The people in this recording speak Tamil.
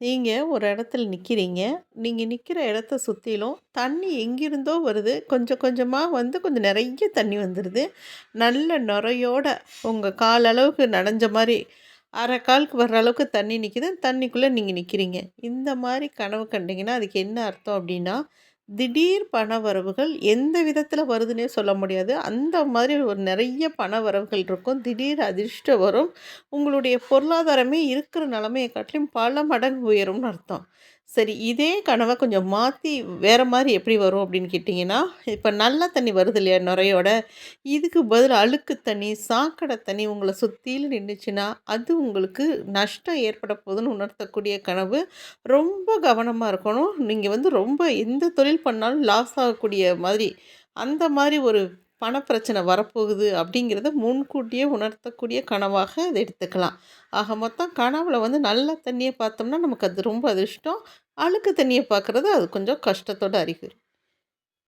நீங்கள் ஒரு இடத்துல நிற்கிறீங்க நீங்கள் நிற்கிற இடத்த சுற்றிலும் தண்ணி எங்கிருந்தோ வருது. கொஞ்சம் கொஞ்சமாக வந்து கொஞ்சம் நிறைய தண்ணி வந்துடுது நல்ல நுரையோட உங்கள் கால் அளவுக்கு நனைஞ்ச மாதிரி அரை காலுக்கு வர்ற அளவுக்கு தண்ணி நிற்கிது தண்ணிக்குள்ளே நீங்கள் நிற்கிறீங்க இந்த மாதிரி கனவு கண்டிங்கன்னா அதுக்கு என்ன அர்த்தம் அப்படின்னா திடீர் பண வரவுகள் எந்த விதத்தில் வருதுன்னே சொல்ல முடியாது. அந்த மாதிரி ஒரு நிறைய பண வரவுகள் இருக்கும். திடீர் அதிர்ஷ்டம் வரும். உங்களுடைய பொருளாதாரமே இருக்கிற நிலமையை காட்டிலும் பல மடங்கு உயரும்னு அர்த்தம். சரி இதே கனவை கொஞ்சம் மாற்றி வேறு மாதிரி எப்படி வரும் அப்படின்னு கேட்டிங்கன்னா இப்போ நல்ல தண்ணி வருது இல்லையா நுரையோட? இதுக்கு பதில் அழுக்கு தண்ணி சாக்கடை தண்ணி உங்களை சுற்றிலும் நின்றுச்சுன்னா அது உங்களுக்கு நஷ்டம் ஏற்பட போகுதுன்னு உணர்த்தக்கூடிய கனவு ரொம்ப கவனமாக இருக்கணும். நீங்கள் வந்து ரொம்ப எந்த தொழில் பண்ணாலும் லாஸ் ஆகக்கூடிய மாதிரி அந்த மாதிரி ஒரு பணப்பிரச்சனை வரப்போகுது அப்படிங்கிறத முன்கூட்டியே உணர்த்தக்கூடிய கனவாக அதை எடுத்துக்கலாம். ஆக மொத்தம் கனவில் வந்து நல்ல தண்ணியை பார்த்தோம்னா நமக்கு அது ரொம்ப அதிர்ஷ்டம். அழுக்கு தண்ணியை பார்க்குறது அது கொஞ்சம் கஷ்டத்தோட அறிகுறி.